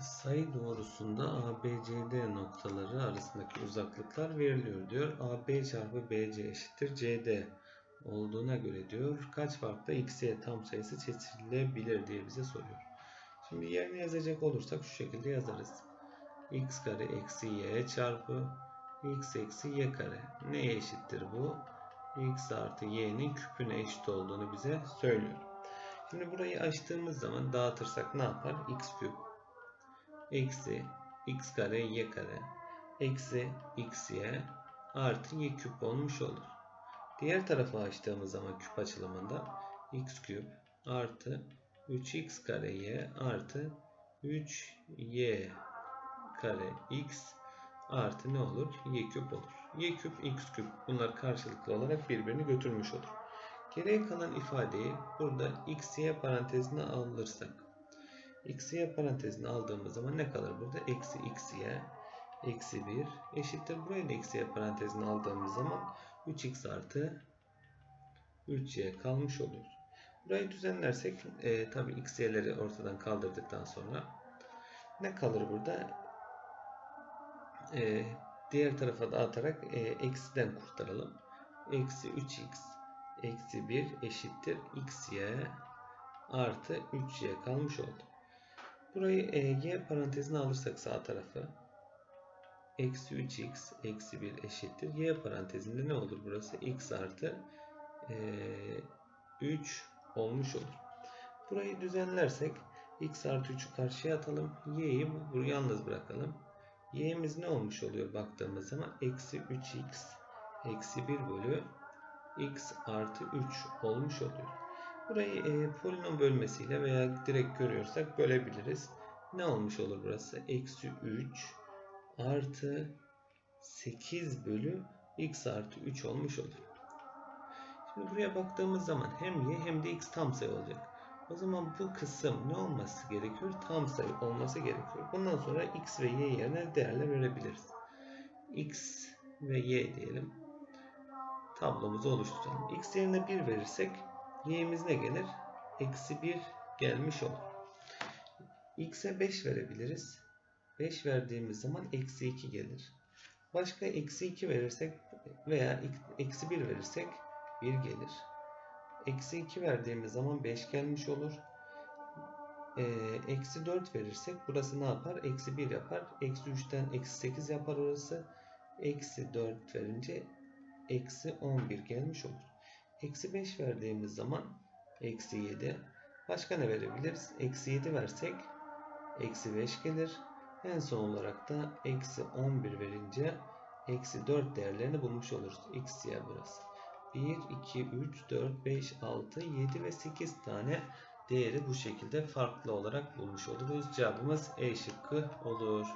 Sayı doğrusunda ABCD noktaları arasındaki uzaklıklar veriliyor diyor. AB çarpı BC eşittir CD olduğuna göre diyor kaç farklı x'ye tam sayısı seçilebilir diye bize soruyor. Şimdi yerine yazacak olursak şu şekilde yazarız. x kare eksi y çarpı x eksi y kare. Neye eşittir bu? x artı y'nin küpüne eşit olduğunu bize söylüyor. Şimdi burayı açtığımız zaman dağıtırsak ne yapar? x küp eksi x kare y kare eksi xy artı y küp olmuş olur. Diğer tarafa açtığımız zaman küp açılımında x küp artı 3x kare y artı 3y kare x artı ne olur? y küp olur. y küp x küp bunlar karşılıklı olarak birbirini götürmüş olur. Geriye kalan ifadeyi burada xy parantezine alırsak xy parantezine aldığımız zaman ne kalır burada? Eksi xy eksi 1 eşittir. Burayı da xy parantezine aldığımız zaman 3x artı 3y kalmış oluyor. Burayı düzenlersek e, tabi xy'leri ortadan kaldırdıktan sonra ne kalır burada? E, diğer tarafa da atarak e, eksiden kurtaralım. Eksi 3x eksi 1 eşittir xy artı 3y kalmış oldu. Burayı e, y parantezine alırsak sağ tarafı eksi 3x eksi 1 eşittir. y parantezinde ne olur burası? x artı e, 3 olmuş olur. Burayı düzenlersek x artı 3'ü karşıya atalım. y'yi buraya yalnız bırakalım. y'miz ne olmuş oluyor baktığımız zaman? Eksi 3x eksi 1 bölü x artı 3 olmuş oluyor. Burayı e, polinom bölmesiyle veya direkt görüyorsak bölebiliriz. Ne olmuş olur burası? Eksi 3 artı 8 bölü x artı 3 olmuş olur. Şimdi buraya baktığımız zaman hem y hem de x tam sayı olacak. O zaman bu kısım ne olması gerekiyor? Tam sayı olması gerekiyor. Bundan sonra x ve y yerine değerler verebiliriz. x ve y diyelim. Tablomuzu oluşturalım. x yerine 1 verirsek y'miz ne gelir? Eksi 1 gelmiş olur. x'e 5 verebiliriz. 5 verdiğimiz zaman eksi 2 gelir. Başka eksi 2 verirsek veya eksi 1 verirsek 1 gelir. Eksi 2 verdiğimiz zaman 5 gelmiş olur. Ee, eksi 4 verirsek burası ne yapar? Eksi 1 yapar. Eksi 3'ten eksi 8 yapar orası. Eksi 4 verince eksi 11 gelmiş olur. Eksi 5 verdiğimiz zaman eksi 7. Başka ne verebiliriz? Eksi 7 versek eksi 5 gelir. En son olarak da eksi 11 verince eksi 4 değerlerini bulmuş oluruz. X, Y burası. 1, 2, 3, 4, 5, 6, 7 ve 8 tane değeri bu şekilde farklı olarak bulmuş oluruz. Cevabımız E şıkkı olur.